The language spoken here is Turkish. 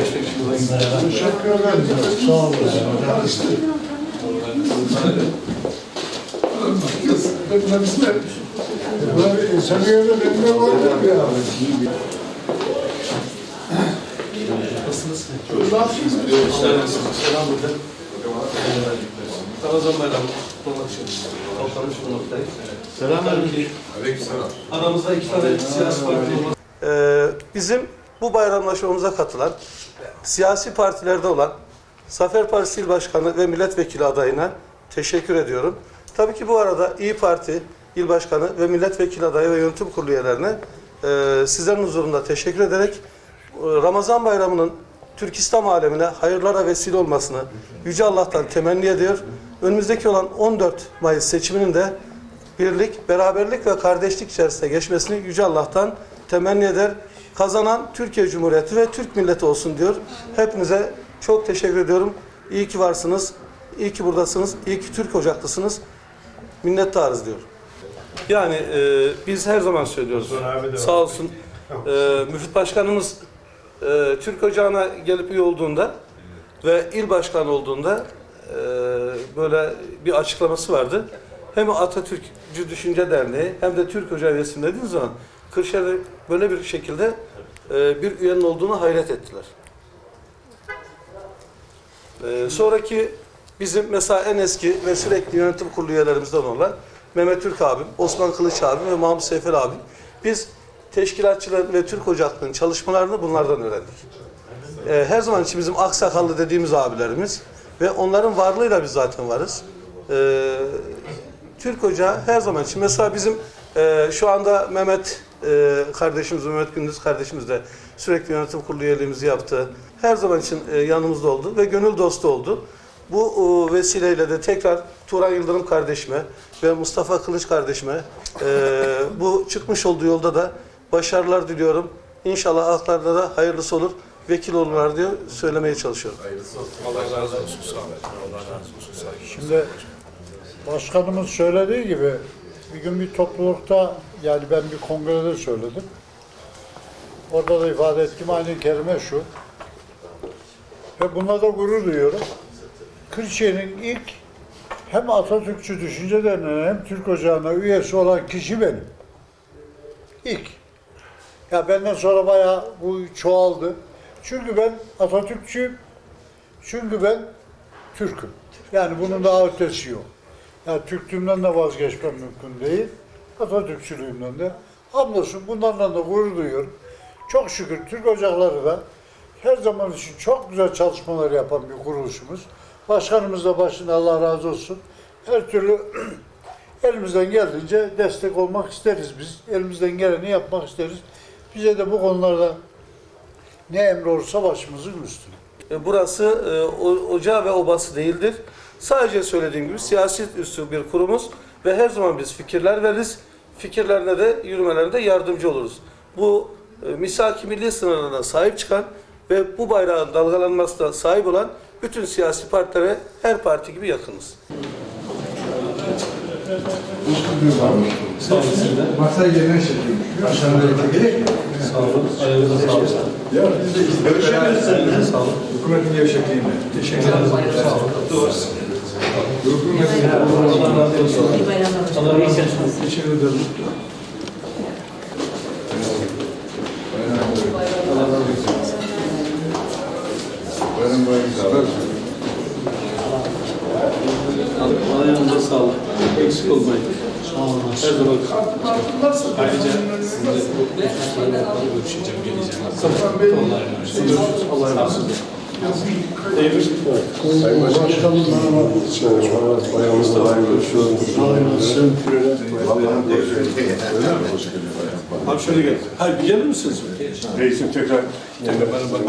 geçmek için yola gittim. Teşekkür ederim. Sağ olasın. Bunlar Sarıyer'de bende var mı ya? Nasılsınız? Selam burada. Ramazan bayramı kutlamak için toplanmış bulunmaktayız. Selamünaleyküm. Aramızda iki tane siyasi parti olması. Ee, bizim bu bayramlaşmamıza katılan, siyasi partilerde olan Zafer Partisi İl Başkanı ve Milletvekili adayına teşekkür ediyorum. Tabii ki bu arada İyi Parti İl Başkanı ve Milletvekili adayı ve yönetim kurulu üyelerine e, sizlerin huzurunda teşekkür ederek e, Ramazan bayramının Türk İslam alemine hayırlara vesile olmasını Yüce Allah'tan temenni ediyor. Önümüzdeki olan 14 Mayıs seçiminin de birlik, beraberlik ve kardeşlik içerisinde geçmesini Yüce Allah'tan temenni eder. Kazanan Türkiye Cumhuriyeti ve Türk milleti olsun diyor. Hepinize çok teşekkür ediyorum. İyi ki varsınız. İyi ki buradasınız. İyi ki Türk ocaklısınız. Minnettarız diyor. Yani e, biz her zaman söylüyoruz. Sağ olsun. E, Müfit Başkanımız e, Türk Ocağı'na gelip üye olduğunda ve il başkanı olduğunda e, böyle bir açıklaması vardı. Hem Atatürkçü Düşünce Derneği hem de Türk Ocağı üyesiyim dediğiniz zaman Kırşehir'de böyle bir şekilde e, bir üyenin olduğunu hayret ettiler. E, sonraki bizim mesela en eski ve sürekli yönetim kurulu üyelerimizden olan Mehmet Türk abim, Osman Kılıç abim ve Mahmut Seyfer abim. Biz teşkilatçıların ve Türk Ocaklı'nın çalışmalarını bunlardan öğrendik. Ee, her zaman için bizim aksakallı dediğimiz abilerimiz ve onların varlığıyla biz zaten varız. Türk Ocağı her zaman için mesela bizim e, şu anda Mehmet e, kardeşimiz, Mehmet Gündüz kardeşimiz de sürekli yönetim kurulu üyeliğimizi yaptı. Her zaman için e, yanımızda oldu ve gönül dostu oldu. Bu e, vesileyle de tekrar Turan Yıldırım kardeşime ve Mustafa Kılıç kardeşime e, bu çıkmış olduğu yolda da başarılar diliyorum. İnşallah halklarda da hayırlısı olur. Vekil olurlar diye söylemeye çalışıyorum. Şimdi başkanımız söylediği gibi bir gün bir toplulukta yani ben bir kongrede söyledim. Orada da ifade ettiğim aynı kelime şu. Ve buna da gurur duyuyorum. Kırşehir'in ilk hem Atatürkçü Düşünce Derneği'ne hem Türk Ocağı'na üyesi olan kişi benim. İlk. Ya benden sonra bayağı bu çoğaldı. Çünkü ben Atatürkçüyüm. Çünkü ben Türk'üm. Yani bunun daha ötesi yok. Yani Türklüğümden de vazgeçmem mümkün değil. Atatürkçülüğümden de. Hamdolsun bunlardan da gurur duyuyorum. Çok şükür Türk Ocakları da her zaman için çok güzel çalışmalar yapan bir kuruluşumuz. Başkanımız da başında Allah razı olsun. Her türlü elimizden geldiğince destek olmak isteriz biz. Elimizden geleni yapmak isteriz. Bize de bu konularda ne emri olursa başımızın üstüne. E, Burası e, ocağı ve obası değildir. Sadece söylediğim gibi siyasi üstü bir kurumuz ve her zaman biz fikirler veririz. Fikirlerine de yürümelerine de yardımcı oluruz. Bu e, misak-ı milli sınırlarına sahip çıkan ve bu bayrağın dalgalanmasına sahip olan bütün siyasi partilere her parti gibi yakınız. Aşağıda gerek mi? Sağ olun. Ayağınıza sağlık. Ya biz de görüşemiyoruz seninle. Sağ olun. Hükümetin gevşekliğiyle. Teşekkür ederim. Sağ olun. Hükümetin Allah razı olsun. Allah razı olsun. Teşekkür ederim. Bayram bayram. Ayağınıza sağlık. Eksik olmayın. Sağ olun. Her zaman. Ayrıca sizinle görüşeceğim, geleceğim. Allah'a emanet olun. Allah'a emanet olun. Sayın Başkanım merhaba. Da hayırlı olsun. Sağ olasın. Abi şöyle gel. Hayır, gelir misiniz? Reisim tekrar Tekrar bana bakın.